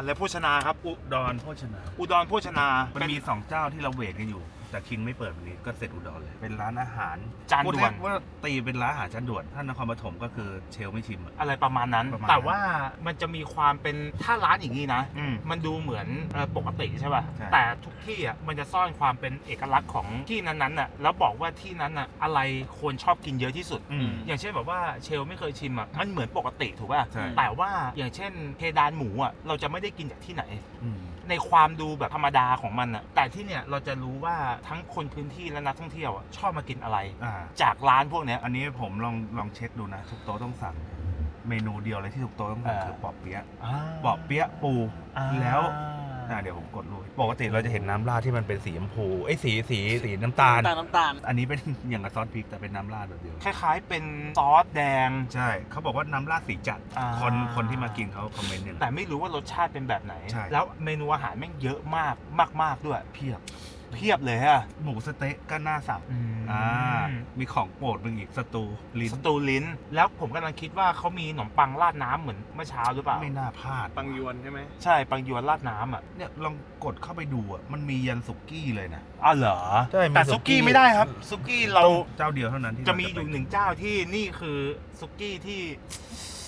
อะไรโภชนาครับ อุดรโภชนา อุดรโภชนา มันเป็นมีสองเจ้าที่เราเวทกันอยู่ แต่คิงไม่เปิดวันนี้ก็เสร็จอุดรเลยเป็นร้านอาหารจานด่วนพูเรียกว่าตีเป็นร้านอาหารจานด่วนถ้านครปฐมก็คือเชลไม่ชิมอะ อะไรประมาณนั้น ประมาณแต่ว่ามันจะมีความเป็นถ้าร้านอย่างนี้นะ อืม มันดูเหมือนเอ่อปกติใช่ป่ะ ใช่ แต่ทุกที่อะมันจะซ่อนความเป็นเอกลักษณ์ของที่นั้นๆอะ แล้วบอกว่าที่นั้นอะอะไรคนชอบกินเยอะที่สุด อืม อย่างเช่นแบบว่าเชลไม่เคยชิมอะ มันเหมือนปกติถูกป่ะ ใช่ แต่ว่าอย่างเช่นเพดานหมูอะ เราจะไม่ได้กินจากที่ไหน อืม ในความดูแบบธรรมดาของมันอะแต่ที่เนี่ยเราจะรู้ว่าทั้งคนพื้นที่และนักท่องเที่ยวอะชอบมากินอะไร อ่าจากร้านพวกเนี้ย อันนี้ผมลองลองเช็คดูนะ ทุกโต๊ะต้องสั่ง เมนูเดียวเลยที่ทุกโต๊ะต้องสั่งอ่า คือปอบเปี๊ยะอ่าปอบเปี๊ยะปูอ่าแล้ว อ่าเดี๋ยวผมกดรูปปกติเราจะเห็นน้ำราดที่มันเป็นสีชมพูไอ้ยสีสีสีน้ำตาล น้ำตาลน้ำตาล อันนี้เป็น อย่างกับซอสพริกแต่เป็นน้ำราดแบบเดียว คล้ายๆเป็นซอสแดง ใช่เขาบอกว่าน้ำราดสีจัด อ่า คนคนที่มากินเขาคอมเมนต์เนี่ยแต่ไม่รู้ว่ารสชาติเป็นแบบไหน ใช่ แล้วเมนูอาหารแม่งเยอะมากมาก ๆ ด้วย เพียบ เพียบเลยฮะหมูสะเต๊ะก็น่าสั่งอ่ามีของโปรดมึงอีกสตูลิ้นสตูลิ้น แล้วผมกำลังคิดว่าเขามีขนมปังราดน้ำเหมือนเมื่อเช้าหรือเปล่า ไม่น่าพลาด ปังยวนใช่ไหมใช่ปังยวนราดน้ำอะเนี่ยลองกดเข้าไปดูอะมันมียันสุกี้เลยนะอ้าวเหรอใช่มีแต่สุซุกี้กี้ไม่ได้ครับซุกี้เราเจ้าเดียวเท่านั้นที่จะมีเราอยู่หนึ่งเจ้าที่นี่คือซุกี้ที่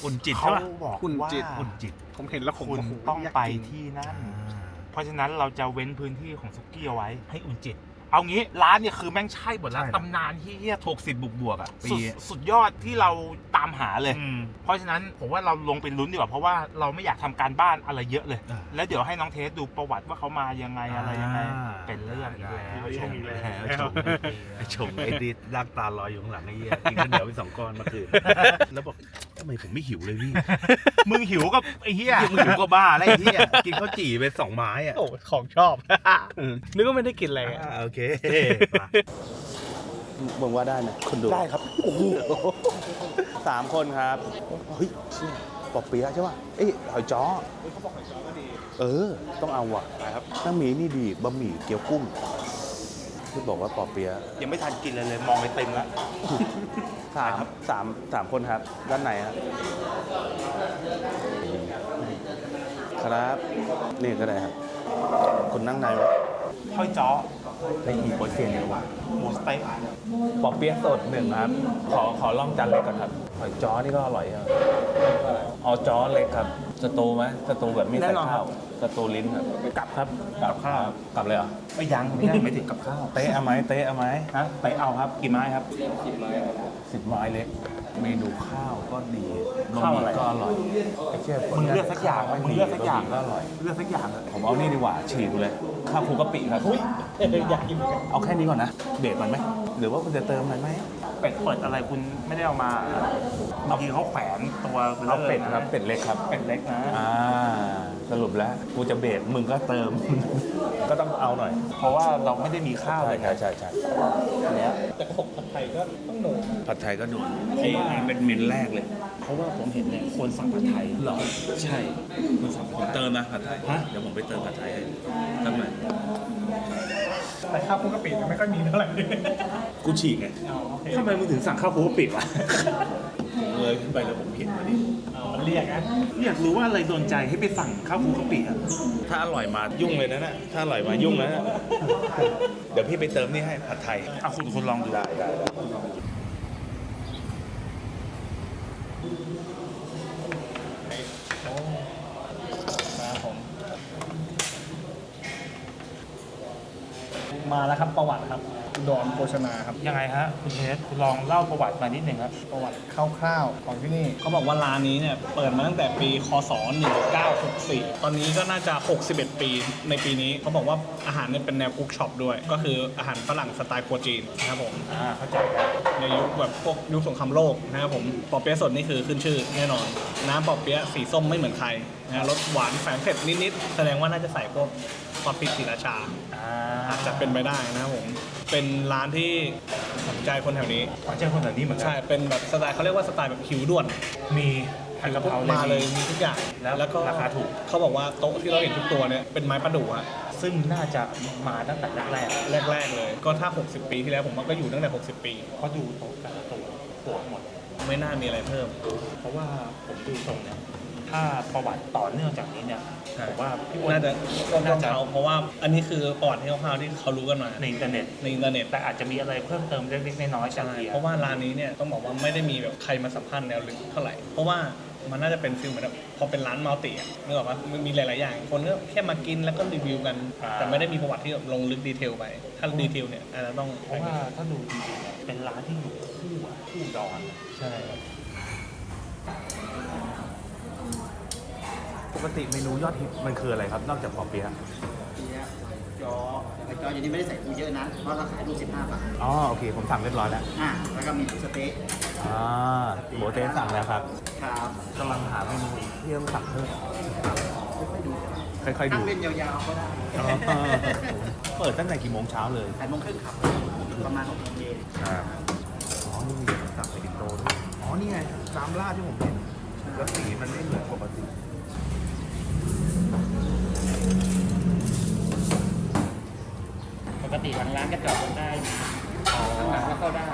อุ่นจิตเขาใช่ปะบอกคุณว่าจิตอุ่นจิต ผมเห็นแล้วผมคุณโโหต้องยากไปกินที่นั่นอ่า เพราะฉะนั้นเราจะเว้นพื้นที่ของซุกี้เอาไว้ให้อุ่นจิต เอางี้ร้านเนี่ยคือแม่งใช่หมดแล้วใช่ ตำนานที่เฮียหกสิบบวกบวกๆอะปีสุดสุดยอดที่เราตามหาเลย อืม เพราะฉะนั้นผมว่าเราลงไปลุ้นดีกว่าเพราะว่าเราไม่อยากทำการบ้านอะไรเยอะเลย อ่า แล้วเดี๋ยวให้น้องเทสดูประวัติว่าเขามายังไงอะไรยังไงอ่าเป็นเรื่องอีกแล้วชชมมแล้แล้ววชมไอ้ชมไอ้ดิดลากตาลอยอยู่ข้างหลังไอ้เหี้ยกินข้าวเหนียวไปสองก้อนเมื่อคืนแล้วบอกทำไมผมไม่หิวเลยพี่มึงหิวกับไอ้เหี้ย มึงหิวก็บ้าแล้วไอ้เหี้ยกินข้าวจี่ไปสองไม้อะโอ้ของชอบ นึกว่าไม่ได้กินอะไรอะอ่าโอเคมามึงว่าได้ไหมคุณดูได้ครับสามคนครับเฮ้ยเชี่ยปอบเปี๊ยะใช่ป่ะเอ้ยหอยจ้อเออ ต้องเอาว่ะครับน้ำหมีนี่ดีบะหมี่เกี๊ยวกุ้งที่บอกว่าปอบเปี๊ยะยังไม่ทันกินเลยเลย มองไปเต็มแล้วสามสามสามคนครับ ด้านไหนครับครับ นี่ก็ได้ครับ คนนั่งในไหมห้อยจ้อ ได้อีกโปรเซียนเดียวว่ะหมูสเต๊ะปอเปี๊ยะสดหนึ่งครับ ขอขอลองจานเล็กก่อนครับหอยจ้อนี่ก็อร่อยครับเอาจ้อเล็กครับสตูไหมสตูแบบไม่ใส่ข้าวสตูลิ้นครับกลับครับกลับข้าวกลับเลยเหรอไม่ยังไม่ได้ไม่ถึงกับข้าวเตะเอาไหมเตะเอาไหมฮะไปเอาครับกี่ไม้ครับสิบไม้เล็ก เมนูข้าวก็ดีบะข้าวหอะไรมี่ก็อร่อยไอ้เชี่ยมึงเลือกสักอย่างไม่มึงดีเลือกสักอย่างบะหมี่ก็อร่อย เลือกสักอย่างอะผมเอานี่ดีกว่าฉีกเลย ข้าวคลุกกะปิครับ อยากกินเหมือนกันเอาแค่นี้ก่อนนะ เบรกก่อนไหม หรือว่าคุณจะเติมอะไรไหม เป็ดเปิดอะไรคุณไม่ได้เอามาเมื่อกี้เขาแขวนตัวเอาเป็ดลยนะครับเป็ดเล็กครับ เป็ดเล็กนะอ่าสรุปแล้วกูจะเบรกมึงก็เติม ก็ต้องเอาหน่อย เพราะว่าเราไม่ได้มีข้าวใช่เลยใช่ใช่ใช่อันเนี้ยแต่ของผัดไทยก็ต้องหนูผัดไทยก็โดนไอ้อันเป็นเมนแรกเลยเพราะว่าผมเห็นเนี่ยคนสั่งผัดไทยหรอใช่คนสั่งผัดผมไทยเติมนะผัดไทยฮะเดี๋ยวผมไปเติมผัดไทยให้สักหน่อย แต่ข้าวคลุกกะปิไม่ค่อยมีเท่าไหร่กูฉีกไงทำไมมึงถึงสั่งข้าวโพดปิดวะ ผมเลยขึ้นไปแล้วผมเห็นมาดิเอามันเรียกนะอยากรู้ว่าอะไรโดนใจให้ไปสั่งข้าวโพดกะปิอะถ้าอร่อยมายุ่งเลยนะน่ะถ้าอร่อยมายุ่งแล้วนะเดี๋ยวพี่ไปเติมนี่ให้ผัดไทยอะคุณคุณลองดูได้ได้ได้ ครับผม มาแล้วครับประวัติครับอุดรโภชนาครับ ยังไงฮะคุณเทสคุณลองเล่าประวัติมานิดหนึ่งครับ ประวัติคร่าวๆของที่นี่เขาบอกว่าร้านนี้เนี่ยเปิดมาตั้งแต่ปี คศ 1964 ตอนนี้ก็น่าจะ 61 ปีในปีนี้เขาบอกว่าอาหารเนี่ยเป็นแนวคุกช็อปด้วย ก็คืออาหารฝรั่งสไตล์ครัวจีนนะครับผม อ่าเข้าใจครับในยุคแบบพวกยุคสงครามโลกนะครับผมปอเปี๊ยะสดนี่คือขึ้นชื่อแน่นอน น้ำปอเปี๊ยะสีส้มไม่เหมือนใครนะรสหวานแฝงเผ็ดนิดๆแสดงว่าน่าจะใส่พวก ซอสพริกศรีราชาอ่าอาจจะเป็นไปได้นะครับผม เป็นร้านที่สนใจคนแถวนี้ ขอเจ้าคนแบบนี้เหมือนกัใช่ เป็นแบบสไตล์เขาเรียกว่าสไตล์แบบหิวด่วนมีผัดกะเพรามาเลยมีมีทุกอย่างแล้วก็ราคาถูก เขาบอกว่าโต๊ะที่เราเห็นทุกตัวเนี่ยเป็นไม้ประดู่อะซึ่งน่าจะมาตั้งแต่แรกแรก ๆ เลย ก็ถ้า 60 ปีที่แล้วผมว่าก็อยู่ตั้งแต่ 60 ปี ๆเพราะดูโต๊ะแต่ละตัวโหดหมด ไม่น่ามีอะไรเพิ่ม เพราะว่าผมดูทรงเนี่ยท ถ้าประวัติต่อเนื่องจากนี้เนี่ยใช่ผมว่าพี่อ้วนน่าจะต้นน่าจะเขาเพราะว่าอันนี้คือประวัติที่คร่าวๆที่เขารู้กันมาในอินเทอร์เน็ตในอินเทอร์เน็ตแต่อาจจะมีอะไรเพิ่มเติมเล็กๆน้อยๆจากใช่เฮียเพราะว่าร้านนี้เนี่ยต้องบอกว่าไม่ได้มีแบบใครมาสัมพันธ์แนวลึกเท่าไหร่เพราะว่ามันน่าจะเป็นฟิลเหมือนแบบพอเป็นร้านมัลติอะนึกออกปะมันมีหลาย ๆ อย่าง คนก็แค่มากินแล้วก็รีวิวกัน แต่ไม่ได้มีประวัติที่แบบลงลึกดีเทลไป ถ้าดีเทลเนี่ยอาจจะต้องเพราะว่าถ้าดูจริงๆเนี่ยเป็นร้านที่อยู่คู่อะคู่ดอนใช่ป กติเมนูยอดฮิตมันคืออะไรครับ นอกจากปอเปี๊ยะเปี๊ยะจอไอ้จออย่างนี้ไม่ได้ใส่ปูเยอะนะเพราะเราขายลูก15บาทอ๋อโอเคผมสั่งเรียบร้อยแล้วอ่าแล้วก็มีสเต๊ะอ่าโบเต้สั่งแล้วครับครับกำลังหาเมนูอีกที่ต้องสั่งเพิ่มค่อยๆดูค่อยๆนั่ดูงเล่นยาวๆก็ได้อ๋อเปิดตั้งแต่กี่โมงเช้าเลยแปดโมงครึ่งครับประมาณ6โมงเย็นครับอ๋อนี่มีสั่งไปตินโตด้วยอ๋อนี่ไงน้ำราดที่ผมเห็นแล้วสีมันไม่เหมือนปกติ ปก ติหลังร้านก็จอดรถได้ข้างหลังก็เข้าได้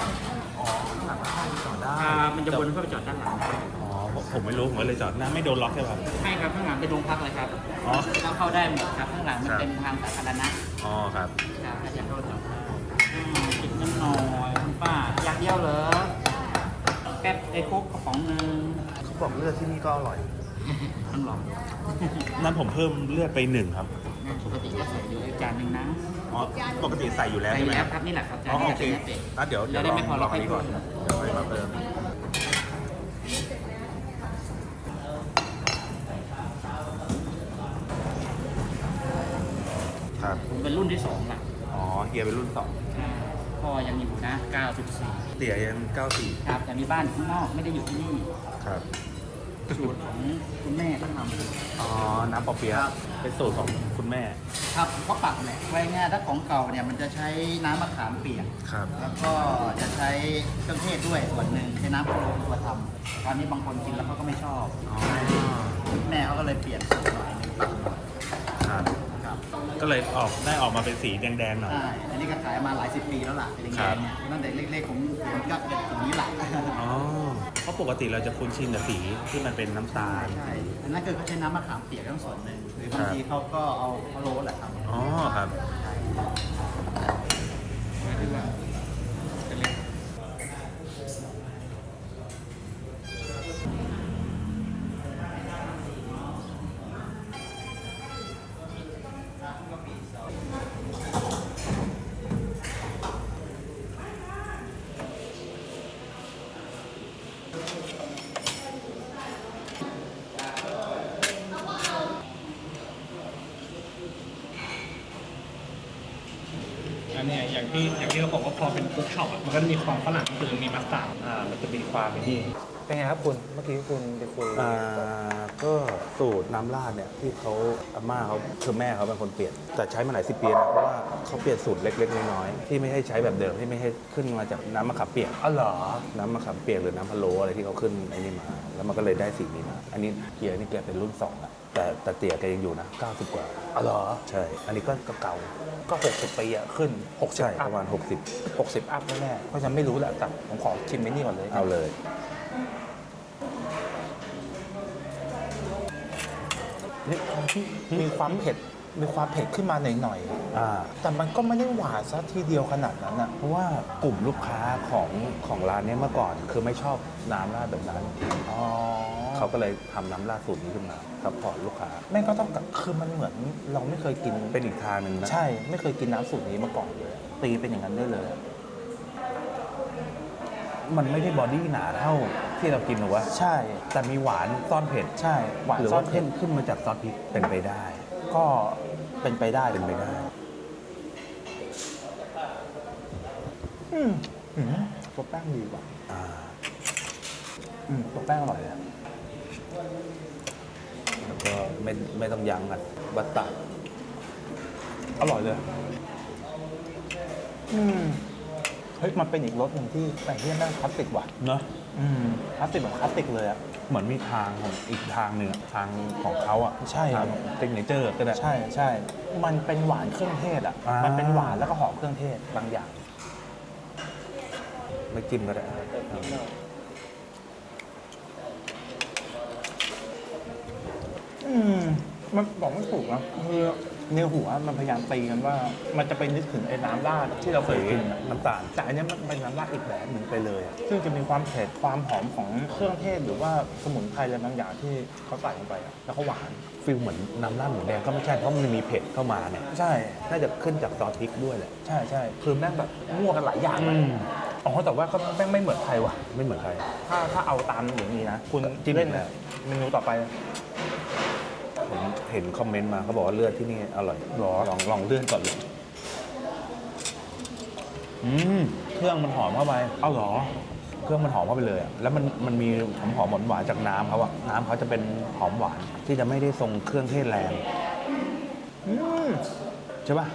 อ๋อสั่งข้าวต่อได้อ่ามันจะวนเข้าไปจอดด้านหลังอ๋อผมผมไม่รู้ผมก็เลยจอดหน้าไม่โดนล็อกใช่ป่ะใช่ครับข้างหลังเป็นโรงพักเลยครับอ๋อก็เข้าได้หมดครับข้างหลังมันครับเป็นทางสาธารณะอ๋อครับครับถ้าจะเข้าจอดได้อืมกินน้ำหน่อยคุณป้าอยากเดียวเหรอแก๊ปไอ้คุกกระป๋องหนึงเขาบอกเลือดที่นี่ก็อร่อยต้องลองนั่นผมเพิ่มเลือดไปหนึ่งครับ ปกติก็ใส่อยู่อีกจานหนึ่งนะอ๋อปกติใส่อยู่แล้วใส่ใช่ไหมแล้ควรับครับนี่แหละครับจานอ๋อนี้โอเคเป็นนักเตะอะเดี๋ยวเดี๋ยวจะได้ลองไม่พอลเราองอันนี้ก่อนค่อยเดี๋ยวไปมาเพิ่มครับผมเป็นรุ่นที่สองละอ๋อเฮียเป็นรุ่นสองอ่าพ่อยังอยู่นะ 94 เตี๋ยยัง94ครับแต่มีบ้านข้างนอกไม่ได้อยู่ที่นี่ ครับ สูตรของคุณแม่ต้องทำอ๋อน้ำปอเปี๊ยะครับ เป็นสูตรของคุณแม่ ครับเพราะปรับแหละไว้ง่ายถ้าของเก่าเนี่ยมันจะใช้น้ำมะขามเปียก ครับ แล้วก็จะใช้เครื่องเทศด้วยส่วนหนึ่งใช้น้ำพะโล้เป็นตัวทำตอนนี้บางคนกินแล้วเขาก็ไม่ชอบ อ๋อ แม่เขาก็เลยเปลี่ยนสูตรหน่อยหนึงปรับหน่อยครับครับ ก็เลยออกได้ออกมาเป็นสีแดงๆหน่อย ใช่อันนี้ก็ขายมาหลายสิบปีแล้วล่ะเป็นอย่างครัเงี้บยตั้งแต่เล็กๆผมผมก็เป็นอย่างนี้แหละอ๋อ เพราะปกติเราจะคุ้นชินกับสีที่มันเป็นน้ำตาล ใช่อันนั้นคือเขาใช้น้ำมะขามเปียกทั้งส่วนหนึ่งหรือบางทีเขาก็เอาพะโล้แหละครับอ๋อครับ ใช่ อันเนี้ยอย่างที่อย่างที่เขาบอกว่าพอเป็นคุกช็อปอะมันก็จะมีความฝรั่งคือมีมัสตาร์ดอ่ามันจะมีความเป็นที่เป็นไงครับคุณเมื่อกี้คุณไปคุยอ่าก็สูตรน้ำราดเนี่ยที่เขาอาม่าเขาคือแม่เขาเป็นคนเปลี่ยน แต่ใช้มาหลายสิบปีนะเพราะว่าเขาเปลี่ยนสูตรเล็กๆน้อยๆที่ไม่ให้ใช้แบบเดิมที่ไม่ให้ขึ้นมาจากน้ำมะขามเปียกอ๋อเหรอน้ำมะขามเปียกหรือน้ำพะโล้อะไรที่เขาขึ้นไอ้นี่มา แล้วมันก็เลยได้สีนี้มาอันนี้เกียร์นี่แกเป็นรุ่นสองอะ แต่แต่เตี๋ยแกยังอยู่นะ 90 กว่า อ๋อเหรอ ใช่ อันนี้ก็ก็เก่า ก็ 60 ปีอะขึ้น 60ใช่อัปพระมาณ60 อัพแน่ๆเพราะฉันไม่รู้แหละแต่ผมขอชิมไอ้นี่ก่อนเลย60เอาเลย นี่มีความเผ็ด มีความเผ็ดขึ้นมาหน่อยอ่า ๆ แต่มันก็ไม่ได้หวานซะทีเดียวขนาดนั้นอะเพราะว่ากลุ่มลูกค้าของของร้านเนี้ยเมื่อก่อนคือไม่ชอบน้ำราดแบบนั้น อ๋อ เขาก็เลยทำน้ำราดสูตรนี้ขึ้นมาซัพพอร์ตลูกค้า แม่งก็ต้องกับคือมันเหมือนเราไม่เคยกินเป็นอีกทางหนึ่งนะใช่ ไม่เคยกินน้ำสูตรนี้มาก่อนเลยตีเป็นอย่างนั้นได้เลย มันไม่ได้บอดี้หนาเท่าที่เรากินหรอวะใช่ แต่มีหวานซ่อนเผ็ดใช่หวานหรือซ่อว่านเผ็เข้ดมขึ้นมาจากซอสพริกเป็นไปได้ ก็เป็นไปได้เป็นไปได้ อืมอืมตัวแป้งดีว่ะอ่า อืมตัวแป้งอร่อยเลยอะ แล้วก็ไม่ไม่ต้องยั้งกันบัตตัดอร่อยเลย อืม เฮ้ย มันเป็นอีกรสหนึ่งที่แต่ที่แม่งคลาสสิกว่ะ เนอะอืมคลาสสิกแบบคลาสสิกเลยอะ เหมือนมีทางของอีกทางหนึ่งอะทางของเขาอะใช่ครัทาบงเทคนิเจอร์ก็ได้ ใช่ใช่ มันเป็นหวานเครื่องเทศอะอ่ามั มันเป็นหวานแล้วก็หอมเครื่องเทศบางอย่าง ไม่จิ้มก็ได้ มมันบอกไม่ถูกนะคือในหัวมันพยายามตีกันว่า มันจะไปนึกถึงไอ้น้ำราดที่เราเคยกินอะน้ำตาลแต่อันเนี้ยมันเป็นน้ำราดอีกแบบหนึ่งไปเลยอะซึ่งจะมีความเผ็ดความหอมของเครื่องเทศหรือว่าสมุนไพรอะไรบางอย่างที่เขาใส่ลงไปอะแล้วเขาหวาน ฟิลเหมือนน้ำราดหมูแดงก็ไม่ใช่เพราะมันมีเผ็ดเข้ามาเนี่ยใช่ น่าจะขึ้นจากซอสพริกด้วยแหละใช่ใช่คือแม่งแบบมั่วกันหลายอย่างเลยอืมอ๋อแต่ว่าก็แม่งไม่เหมือนใครว่ะ ไม่เหมือนใคร ถ้าถ้าเอาตามอย่างนี้นะ คุณจิ้มเล่นแล้วเมนูต่อไป ผมเห็นคอมเมนต์มาเขาบอกว่าเลือดที่นี่อร่อยหรอลองลองเลือดก่อนเลยอืมเครื่องมันหอมเข้าไปเอาเหรอ เครื่องมันหอมเข้าไปเลยอะแล้วมันมันมีหอมหอมหวานหวานๆจากน้ำเขาอะน้ำเขาจะเป็นหอมหวานที่จะไม่ได้ทรงเครื่องเทศแรงอืมใช่ป่ะ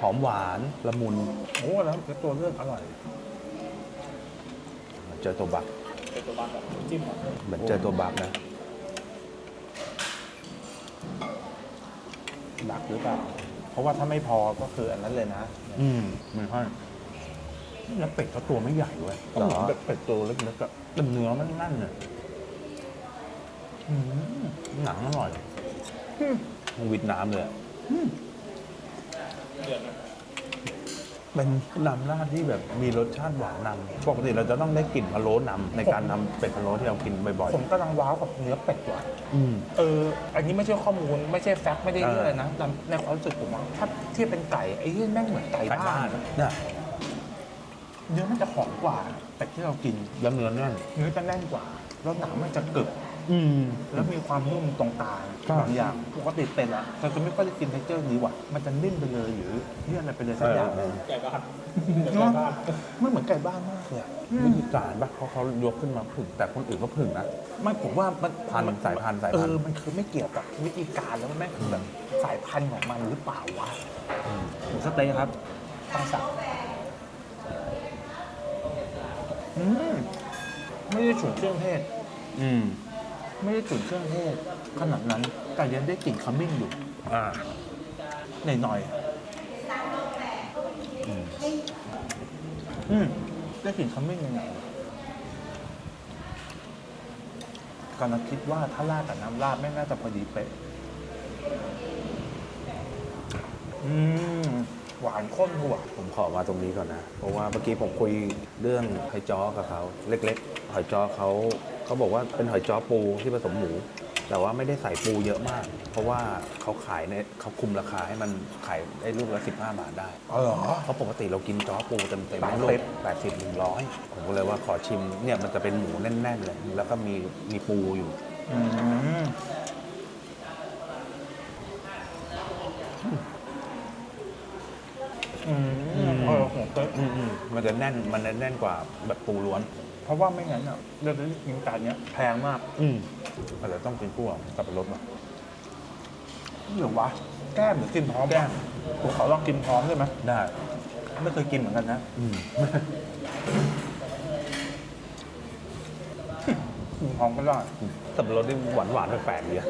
หอมหวานละมุนโอ้แล้วตัวเลือกอร่อยเจอตัวบักเป็นตัวบางแบบจิ้มอะเหมือนเจอตัวบักนะ ดักหรือเปล่า เพราะว่าถ้าไม่พอก็คืออันนั้นเลยนะ อืมมันค่อยแล้วเป็ดเขาตัวไม่ใหญ่เว้ยเหรอเหมือนแบบเป็ดตัวเล็กๆอะแต่เนื้อมันนั่นเลยอืมหนังอร่อยมันวิดน้ำเลยอะ เป็นน้ำราดที่แบบมีรสชาติหวานนำปกติเราจะต้องได้กลิ่นพะโล้นำในการทำเป็ดพะโล้ที่เรากินบ่อยผมกำลังว้าวกับเนื้อเป็ดว่ะๆอืม เออ อันนี้ไม่ใช่ข้อมูลไม่ใช่แฟกต์ไม่ได้เรื่องเออเลยนะแต่ในความรู้สึกผมว่าถ้าเทียบเป็นไก่ไอ้ที่แม่งเหมือนไก่ไก่บ้าบ้านนเนี่ยเนื้อมันจะหอมกว่าเป็ดที่เรากินแล้วเนื้อแน่น เนื้อจะแน่นกว่าแล้วหนังมันจะกรึบ อืม แล้วมีความนุ่มตรงกลางใช่บางอย่างปกติเป็ดอะเราจะไม่ค่อยได้กินเทคเจอร์นี้ว่ะมันจะนิ่มไปเลยหรือเลี่ยนอะไรไปเลยสักอย่างเออไก่บ้านเนาะมันเหมือนไก่บ้านมากเลยอะวิธีการปะเขาเขายกขึ้นมาผึ่งแต่คนอื่นก็ผึ่งนะ ไม่ผมว่ามันพันธุ์สายพันธุ์สายเอพันธุ์อมันคือไม่เกี่ยวกับวิธีการแล้วมันแม่งคือแบบสายพันธุ์ของมันหรือเปล่าวะหมูสะเต๊ะครับต้องสั่งอืมไม่ได้ฉุนเครื่องเทศอืม ไม่ได้ฉุนเครื่องเทศขนาดนั้น แต่ยังได้กลิ่นขมิ้นอยู่อ่าหน่อยอืมๆอืมได้กลิ่นขมิ้นหน่อยๆกำลังคิดว่าถ้าราดกับน้ำราดไม่งน่าจะพอดีเป๊ะอืมหวานข้นหัวผมขอมาตรงนี้ก่อนนะ เพราะว่าเมื่อกี้ผมคุยเรื่องหอยจ้อกับเขา เล็กๆหอยจ้อเขา เขาบอกว่าเป็นหอยจ้อปูที่ผสมหมู แต่ว่าไม่ได้ใส่ปูเยอะมาก เพราะว่าเขาขายในเขาคุมราคาให้มันขายได้ลูกละ15 บาทได้ อ๋อเหรอ เพราะปกติเรากินจ้อปูเต็มๆแปดสิบลูกแปดสิบหนึ่งร้อยผมก็เลยว่าขอชิมเนี่ยมันจะเป็นหมูแน่นๆเลย แล้วก็มีมีปูอยู่อืมอืมเออผมเคยอืมๆมันจะแน่นมันจะแน่นกว่าแบบปูล้วน เพราะว่าไม่งั้นอะเรื่องนี้กินจานเนี้ยแพงมากอืมอาจจะต้องกินคู่กับสับปะรดมาหรือวะแก้มหรือกินพร้อมแก้มผมขอลองกินพร้อมได้ไหมได้ ไม่เคยกินเหมือนกันนะอืมกินพร้อมก็ได้สับปะรดนี่หวานหวานๆแปลกๆดีอะ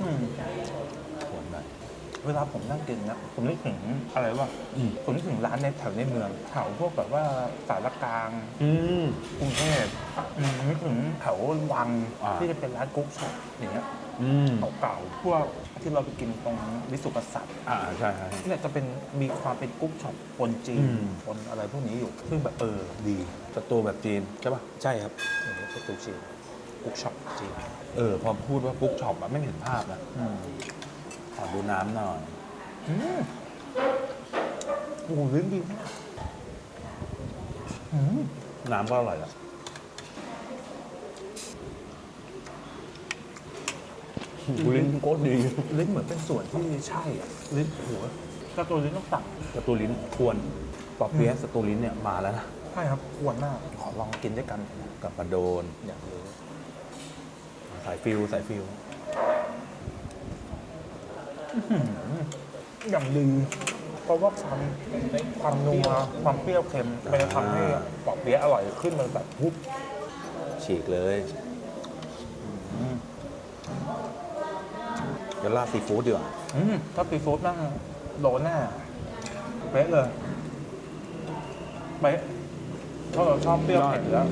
อืมหวานหน่อย เวลาผมนั่งกินนะผมนึกถึงอะไรวะอืม ผมนึกถึงร้านในแถวในเมืองแถวพวกแบบว่าสารกลางอืม กรุงเทพอืมนึกถึงแถววังอ่า ที่จะเป็นร้านกุ๊กช็อปอย่างเงี้ยอืมเก่าๆพวกที่เราไปกินตรงวิสุทธิกษัตริย์ อ่าใช่ใช่ เนี่ยจะเป็นมีความเป็นกุ๊กช็อปปนจีนอืม ปนอะไรพวกนี้อยู่ ซึ่งแบบเออดีสตูแบบจีนใช่ป่ะ ใช่ครับอย่างนี้ประตูจีนกุ๊กช็อปจีนเออ พอพูดว่ากุ๊กช็อปอะไม่เห็นภาพนะอืม ขอดูน้ำหน่อยอืมโอ้โหลิ้นดีมากอืมน้ำก็อร่อยอะลิ้นโคตรดีลิ้นเหมือนเป็นส่วนที่ใช่อะลิ้นหัวกระตัวลิ้นต้องตัดสตูลิ้นควรปอเปี๊ยะสตูลิ้นเนี่ยมาแล้วนะใช่ครับควรมากขอลองกินด้วยกันกับปลาโดนอยากรู้สายฟิลสายฟิล อย่างดีเพราะว่าความความนัวความเปรี้ยวเค็มมันจะทำให้ปอกเปี๊ยะอร่อยขึ้นมาแบบวุบฉีกเลย เดี๋ยวราดซีฟู้ดดีกว่าอืมถ้าซีฟู้ดนั่งโดนแน่เป๊ะเลยเป๊ะเพราะเราชอบเปรี้ยวเผ็ดอยู่แล้ว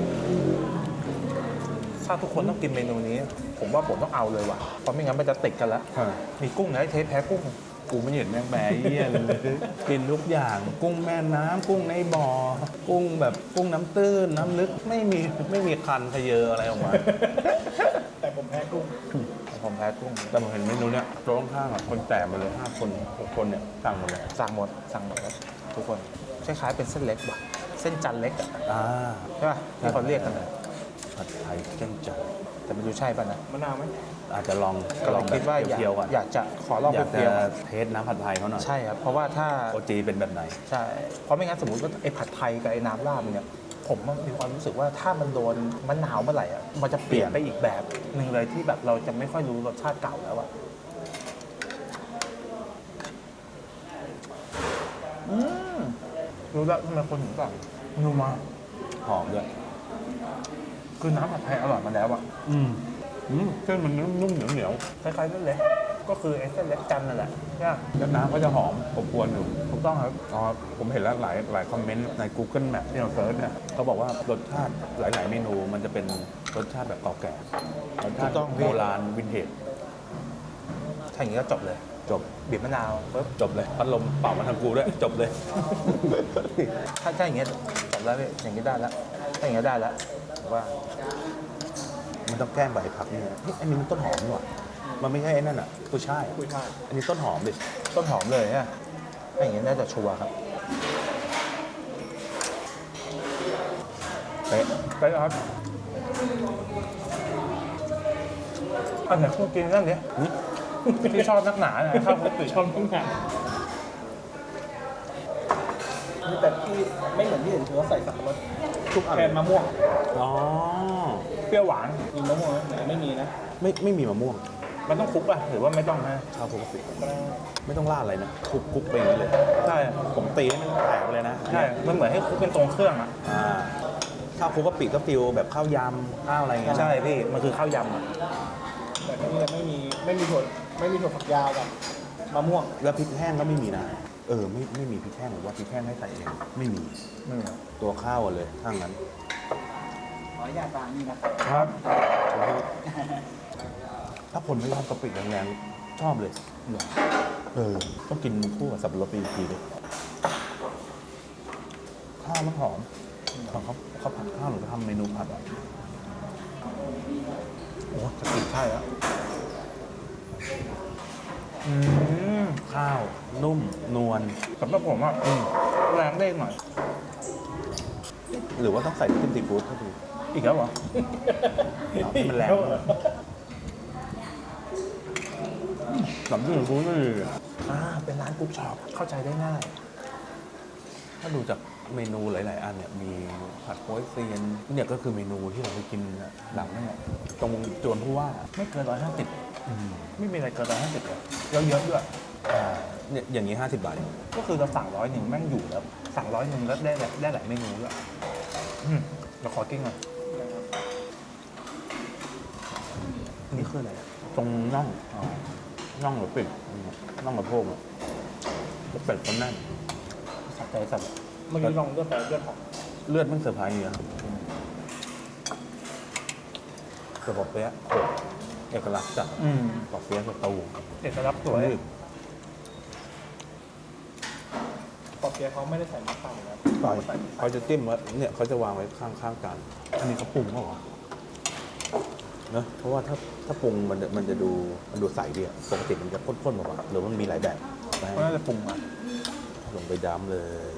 ถ้าทุกคนต้องกินเมนูนี้ ผมว่าผมต้องเอาเลยว่ะเพราะไม่งั้นมันจะติดกันแล้วมีกุ้งนะไอ้เทปแพ้กุ้ง กูไม่เห็นแมงแบเยี่ยเลย กินทุกอย่าง กุ้งแม่น้ำกุ้งในบ่อ กุ้งแบบกุ้งน้ำตื้นน้ำลึกไม่มีไม่มีคันทะเยออะไรออกมา แต่ผมแพ้กุ้ง ผมแพ้กุ้งแต่ผมเห็นเมนูเนี้ยโต๊ะข้างๆอะคนแตกมาเลยห้าคนหกคนเนี่ยสั่งหมดเลยสั่งหมดสั่งหมดแล้วทุกคนคล้ายๆเป็นเส้นเล็กว่ะเส้นจันทร์เล็กอะอ่า ใช่ป่ะที่เขาเรียกกันนะ ผัดไทยเส้นจันทร์แต่ไม่รู้ใช่ป่ะนะมะนาวไหมอาจจะลองก็ลลอองงคิดว่าอยากเพียวๆก่อนอยากจะขอลองอยากเปรี้จะยวเทสน้ำผัดไทยเขาหน่อยๆใช่ครับเพราะว่าถ้า โอจีเป็นแบบไหน ใช่ เพราะไม่งั้นสมมติว่าไอ้ผัดไทยกับไอ้น้ำราดเนี่ย ผมมีความรู้สึกว่าถ้ามันโดนมะนาวเมื่อไหร่อะ มันจะเปลี่ยนไปอีกแบบหนึ่งเลยที่แบบเราจะไม่ค่อยรู้รสชาติเก่าแล้วอะอืมรู้แล้วทำไมคนถึงแบบนัวหอมด้วย คือน้ำผัดไทยอร่อยมาแล้วอะอืมอืมเส้นมันนุ่มๆเหนียวคล้ายๆเส้นเล็กก็คือไอ้เส้นเล็กจันทร์นั่นแหละใช่ปะๆแล้วน้ำก็จะหอมอบอวนอยู่ถูกต้องครับอ๋อผมเห็นแล้วหลายหลายคอมเมนต์ใน Google Map ที่เราเซิร์ชเนี่ยเขาบอกว่ารสชาติหลายๆเมนูมันจะเป็นรสชาติแบบเก่าแก่รสชาติถูกต้องพี่โบราณวินเทจถ้าอย่างนี้ก็จบเลย จบบีบมะนาวปุ๊บจบเลยพัดลมเป่ามาทางกูด้วยจบเลย ถ้าถ้าอย่างเงี้ยจบแล้วพี่อย่างนี้ได้แล้วถ้าอย่างเงี้ยได้แล้วผมว่า มันต้องแกล้งใบผักนี่นะเฮ้ยอันนี้มันต้นหอมนี่หว่ามันไม่ใช่ไอ้นั่นอะกุยช่ายอะกุยช่ายอันนี้ต้นหอมดิต้นหอมเลยฮะถ้าอย่างเงี้ยน่าจะชัวร์ครับเป๊ะไปครับอันไหนคุณกินเรื่องนี้ที่ชอบนักหนานะข้าวคลุกปีชอบต้องงานมีแต่ที่ไม่เหมือนที่อื่นคือว่าใส่สับปะรดทุกอันแทนมะม่วง อ๋อ เปรี้ยวหวานมีมะม่วงไหมไหนไม่มีนะ ไม่ไม่มีมะม่วง มันต้องคลุกป่ะหรือว่าไม่ต้องฮะข้าวปกติไม่ต้องราดอะไรนะคลุกคลุกไปอย่างนี้เลย ใช่ผมตีให้มันแตกไปเลยนะใช่มันเหมือนให้คลุกเป็นตรงเครื่องอะอ่าข้าวคลุกกะปิก็ฟิลแบบข้าวยำข้าวอะไรอย่างเงี้ยนะใช่พี่มันคือข้าวยำอะแต่ที่นี่ไม่มีไม่มีถั่วไม่มีถั่วฝักยาวกับมะม่วงแล้วพริกแห้งก็ไม่มีนะเออไม่ไม่มีพริกแห้งหรือว่าพริกแห้งให้ใส่เองไม่มีอืมตัวข้าวอะเลยถ้างั้นข ออนุญาตวางนี่นะครับถ้าคนไม่ชอบกะปิแรงๆชอบเลยเออต้องกินคู่กับสับปะรดปีทีเลยข้าวมันหอมเขาเขาเขาผัดข้าวหรือเขาทำเมนูผัดอะโอ้จะกินใช่แล้วอืมข้าว นุ่ม นวลสำหรับผมอะแรงได้หน่อย หรือว่าต้องใส่น้ำจิ้มซีฟู้ดก็ดีอี กแล้วเหรอเอาให้มันแรงน้ำจิ้มซีฟู้ดก็ดีอ่าเป็นร้านกุ๊กช็อปเข้าใจได้ง่าย ถ้าดูจากเมนูหลาย ๆ อันเนี่ยมีผัดโป๊ยเซียนเนี่ยก็คือเมนูที่เราไปกินหลังเนี่ยตรงจวนผู้ว่าไม่เกินร้อยห้าสิบไม่มีอะไรเกินร้อยห้าสิบเลยแล้วเยอะด้วยอ่าเนี่ยอย่างนี้ 50 บาทเองก็คือเราสั่งร้อยหนึ่งแม่งอยู่แล้ว สั่งร้อยหนึ่งแล้วได้ได้ได้หลายเมนูด้วยอืมเราขอกินหน่อย อันนี้ คืออะไรอะตรงน่องอ๋อน่องหรือเป็ดอืมน่องกับโพกอะแล้วเป็ดก็แน่นสับใจสับเมื่อกี้ลองเลือดแต่เลือดหอมเลือดมันเซอร์ไพรส์อย่างเงี้ยครับกระบอกเปี๊ยะโขกเอกลักษณ์จัดอืมกระบอกเปี๊ยะสตูเอกลักษณ์สวยยืดปอเปียะเขาไม่ได้ใส่มะขามนะต่อยเขาจะจิ้มไว้เนี่ยเขาจะวางไว้ข้างข้างๆกัน อันนี้เขาปรุงเปล่าวะเนอะเพราะว่าถ้าถ้าปรุงมันจะมันจะดูมันดูใสดีอะปกติมันจะข้นๆกว่าหรือมันมีหลายแบบไปก็น่าจะปรุงมาลงไปดำเลย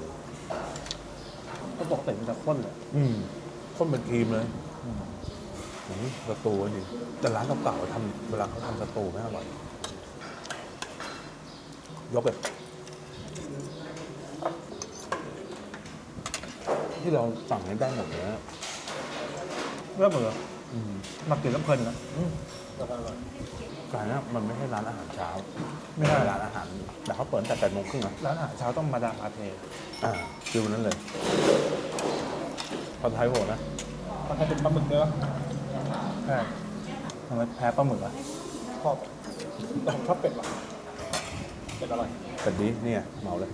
ก็ปกติมันจะข้นเลยอืมข้นเป็นครีมเลยอืมสตูดิแต่ร้านเก่าๆทำเวลาเขาทำสตูไม่อร่อยยกแบบที่เราสั่งให้ได้หมดเลยนะ เริ่มเบื่อ อืมมากินแล้วเพลินนะแล้วก็อร่อยการนี้มันไม่ใช่ร้านอาหารเช้า ไม่ใช่ร้านอาหาร แต่เขาเปิดตั้งแต่แปดโมงครึ่งนะร้านอาหารเช้าต้องมาดามอาเทอ่าฟิวนั้นเลยผัดไทยโหนะมันให้เป็นปลาหมึกด้วยวะใช่ทำไมแพ้ปลาหมึกอะชอบแต่ผมชอบเป็ดว่ะเป็ดอร่อยแต่ดีเนี่ยเหมาเลย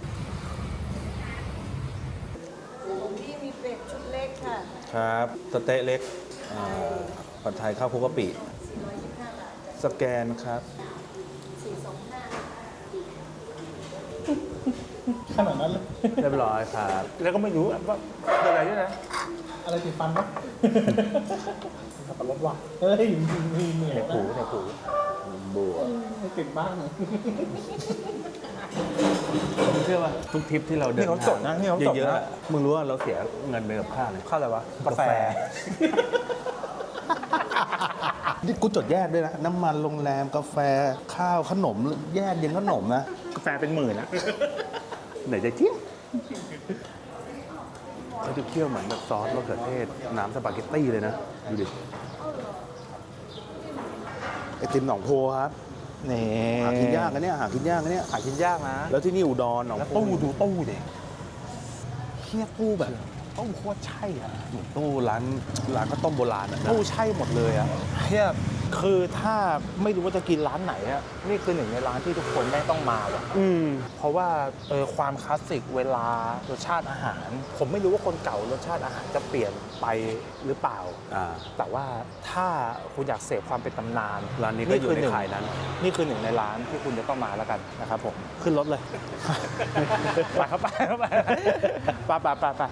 ของพี่มีเป็ดชุดเล็กค่ะ ครับสเต๊ะเล็กอ่า ผัดไทยข้าวคลุกกะปิสแกนครับ ขนาดนั้นเลย เรียบร้อยครับ แล้วก็ไม่รู้ว่าคืออะไรด้วยนะ อะไรติดฟันปะขับรถว่ะเฮ้ยมีมีเหนื่อยในนะหูในหูบัวติดบ้างเชื่อป่ะทุกทริปที่เราเดินนี่เขาจดนะนี่เขาจดเยอะๆนะอะมึงรู้ว่าเราเสียเงินไปกับค่าเลยข้าวอะไรวะกาแฟ นี่กูจดแยกด้วยนะ น้ำมันโรงแรมกาแฟข้าวขนมแยกยังขนมนะ กาแฟเป็นหมื่นนะไหนจะจิ้มเขาจะเคี่ยวเหมือนแบบซอสมะเขือเทศ น้ำสปาเกตตี้เลยนะ ดูดิไอติมหนองโพครับนี่หากินยากนะเนี่ยหากินยากนะเนี่ยหากินยากนะ แล้วที่นี่อุดรหนองแล้วโพตู้ดูตู้ดิเฮียตู้แบบ ตู้โคตรใช่อะตู้ร้านร้านข้าวต้มโบราณอะนะตู้ใช่หมดเลยอะเฮียคือถ้าไม่รู้ว่าจะกินร้านไหนอะนี่คือหนึ่งในร้านที่ทุกคนแม่งต้องมาว่ะ อืม เพราะว่าเออความคลาสสิกเวลารสชาติอาหาร ผมไม่รู้ว่าคนเก่ารสชาติอาหารจะเปลี่ยนไปหรือเปล่า อ่า แต่ว่าถ้าคุณอยากเสพความเป็นตำนานร้านนี้ก็อยู่ในหงขายนั้น นี่คือหนึ่งในร้านที่คุณจะต้องมาแล้วกันนะครับผม ขึ้นรถเลย ไปเข้าไปเข้าไปไปไปไปไป